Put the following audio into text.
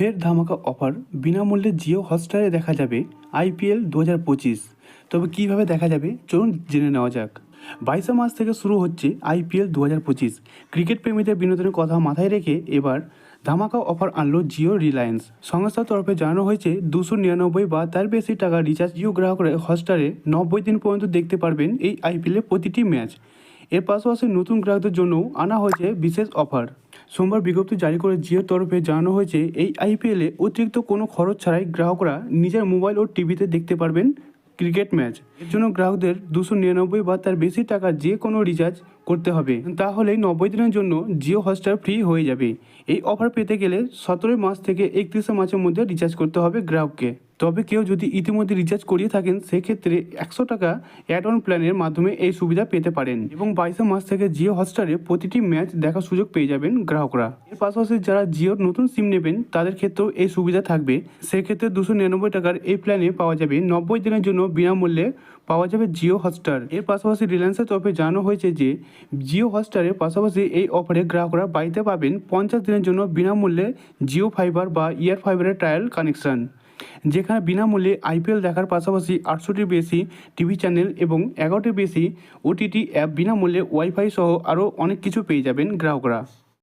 ফের ধামাকা অফার বিনামূল্যে জিও হটস্টারে দেখা যাবে আইপিএল দু হাজার পঁচিশ। তবে কীভাবে দেখা যাবে? চলুন জেনে নেওয়া যাক। বাইশে মার্চ থেকে শুরু হচ্ছে আইপিএল দু হাজার পঁচিশ। ক্রিকেট প্রেমীদের বিনোদনের কথা মাথায় রেখে এবার ধামাকা অফার আনলো জিও রিলায়েন্স। সংস্থার তরফে জানানো হয়েছে, দুশো নিরানব্বই বা তার বেশি টাকা রিচার্জ জিও গ্রাহকরা হটস্টারে নব্বই দিন পর্যন্ত দেখতে পারবেন এই আইপিএলের প্রতিটি ম্যাচ। এর পাশাপাশি নতুন গ্রাহকদের জন্যও আনা হয়েছে বিশেষ অফার। সোমবার বিজ্ঞপ্তি জারি করে জিওর তরফে জানানো হয়েছে, এই আইপিএলে অতিরিক্ত কোনো খরচ ছাড়াই গ্রাহকরা নিজের মোবাইল ও টিভিতে দেখতে পারবেন ক্রিকেট ম্যাচ। এর জন্য গ্রাহকদের দুশো নিরানব্বই বা তার বেশি টাকা যে কোনো রিচার্জ করতে হবে। তাহলেই নব্বই দিনের জন্য জিও হটস্টার ফ্রি হয়ে যাবে। এই অফার পেতে গেলে সতেরোই মার্চ থেকে একত্রিশে মার্চের মধ্যে রিচার্জ করতে হবে গ্রাহককে। তবে কেউ যদি ইতিমধ্যে রিচার্জ করিয়ে থাকেন, সেক্ষেত্রে একশো টাকা অ্যাড অন প্ল্যানের মাধ্যমে এই সুবিধা পেতে পারেন। এবং বাইশে মার্চ থেকে জিও হটস্টারে প্রতিটি ম্যাচ দেখার সুযোগ পেয়ে যাবেন গ্রাহকরা। এর পাশাপাশি যারা জিওর নতুন সিম নেবেন, তাদের ক্ষেত্রেও এই সুবিধা থাকবে। সেক্ষেত্রে দুশো নিরানব্বই টাকার এই প্ল্যানে পাওয়া যাবে নব্বই দিনের জন্য বিনামূল্যে পাওয়া যাবে জিও হটস্টার। এর পাশাপাশি রিলায়েন্সের তরফে জানানো হয়েছে যে জিও হটস্টারের পাশাপাশি এই অফারে গ্রাহকরা বাড়িতে পাবেন পঞ্চাশ দিনের জন্য বিনামূল্যে জিও ফাইবার বা ইয়ার ফাইবারের ট্রায়াল কানেকশন যেখানে বিনামূল্যে আইপিএল দেখার পাশাপাশি আটশোটির বেশি টিভি চ্যানেল এবং এগারোটির বেশি ওটিটি অ্যাপ বিনামূল্যে ওয়াইফাই সহ আরও অনেক কিছু পেয়ে যাবেন গ্রাহকরা।